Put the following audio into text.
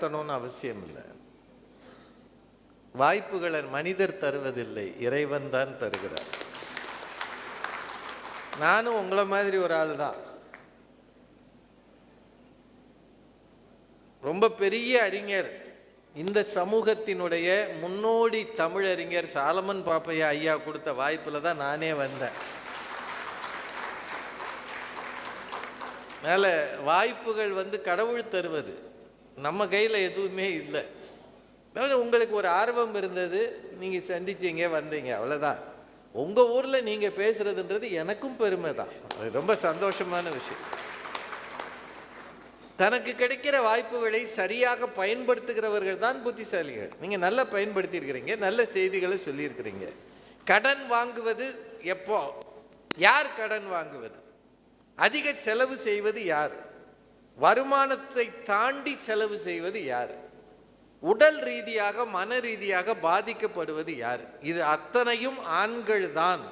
நடத்தணும்னு அவசியம் இல்லை வாய்ப்புகளை மனிதர் தருவதில்லை இறைவன் தான் தருகிறார். நானும் உங்களை மாதிரி ஒரு ஆள் தான். ரொம்ப பெரிய அறிஞர். இந்த சமூகத்தினுடைய முன்னோடி தமிழறிஞர் சாலமன் பாப்பையா ஐயா கொடுத்த வாய்ப்பில் தான் நானே வந்தேன். அதனால் வாய்ப்புகள் வந்து கடவுள் தருவது. நம்ம கையில் எதுவுமே இல்லை. உங்களுக்கு ஒரு ஆர்வம் இருந்தது நீங்கள் சந்திச்சீங்க வந்தீங்க அவ்வளோதான் உங்கள் ஊரில் நீங்கள் பேசுகிறதுன்றது எனக்கும் பெருமை தான். அது ரொம்ப சந்தோஷமான விஷயம். தனக்கு கிடைக்கிற வாய்ப்புகளை சரியாக பயன்படுத்துகிறவர்கள் தான் புத்திசாலிகள். நீங்கள் நல்லா பயன்படுத்தியிருக்கிறீங்க நல்ல செய்திகளை சொல்லியிருக்கிறீங்க. கடன் வாங்குவது எப்போ? யார் கடன் வாங்குவது? அதிக செலவு செய்வது யார்? வருமானத்தை தாண்டி செலவு செய்வது யார்? உடல் ரீதியாக மன ரீதியாக பாதிக்கப்படுவது யார்? இது அத்தனையும் ஆண்கள் தான்